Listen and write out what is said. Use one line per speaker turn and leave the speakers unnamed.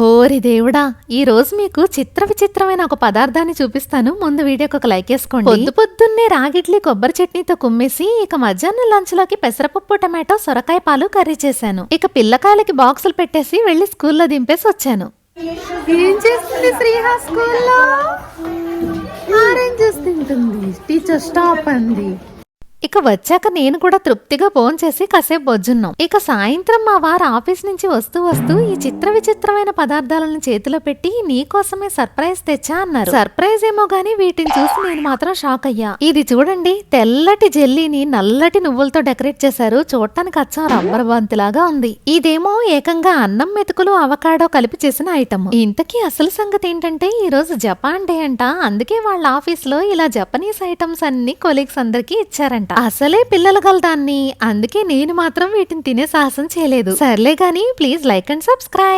ఓరి దేవుడా ఈ రోజు మీకు చిత్ర విచిత్రమైన ఒక పదార్థాన్ని చూపిస్తాను. ముందు వీడియోకి ఒక లైక్ వేసుకోండి. పొద్దు పొద్దున్నే రాగిడ్లీ కొబ్బరి చట్నీతో కుమ్మేసి ఇక మధ్యాహ్నం లంచ్లోకి పెసరపప్పు టమాటో సొరకాయ పాలు కర్రీ చేశాను. ఇక పిల్లకాయలకి బాక్సులు పెట్టేసి వెళ్ళి స్కూల్లో దింపేసి వచ్చాను. ఏం చేస్తుంది శ్రీహా స్కూల్లో? ఆరెంజెస్ తింటుంది. టీచర్ స్టాప్ అంది. ఇక వచ్చాక నేను కూడా తృప్తిగా ఫోన్ చేసి కాసేపు బొజ్జున్నాం. ఇక సాయంత్రం మా వారు ఆఫీస్ నుంచి వస్తూ వస్తూ ఈ చిత్ర విచిత్రమైన పదార్థాలను చేతిలో పెట్టి నీకోసమే సర్ప్రైజ్ తెచ్చా అన్నారు. సర్ప్రైజ్ ఏమో గానీ వీటిని చూసి నేను మాత్రం షాక్ అయ్యా. ఇది చూడండి తెల్లటి జెల్లీని నల్లటి నువ్వులతో డెకరేట్ చేశారు. చూడటానికి అచ్చం రబ్బర్ బంతిలాగా ఉంది. ఇదేమో ఏకంగా అన్నం మెతుకులు అవకాడో కలిపి చేసిన ఐటమ్. ఇంతకీ అసలు సంగతి ఏంటంటే ఈ రోజు జపాన్ డే అంట. అందుకే వాళ్ళ ఆఫీస్లో ఇలా జపనీస్ ఐటమ్స్ అన్ని కొలీగ్స్ అందరికీ ఇచ్చారంట. అసలే పిల్లలు కలదాన్ని. అందుకే నేను మాత్రం వీటిని తినే సాహసం చేయలేదు. సర్లే గాని ప్లీజ్ లైక్ అండ్ సబ్స్క్రైబ్.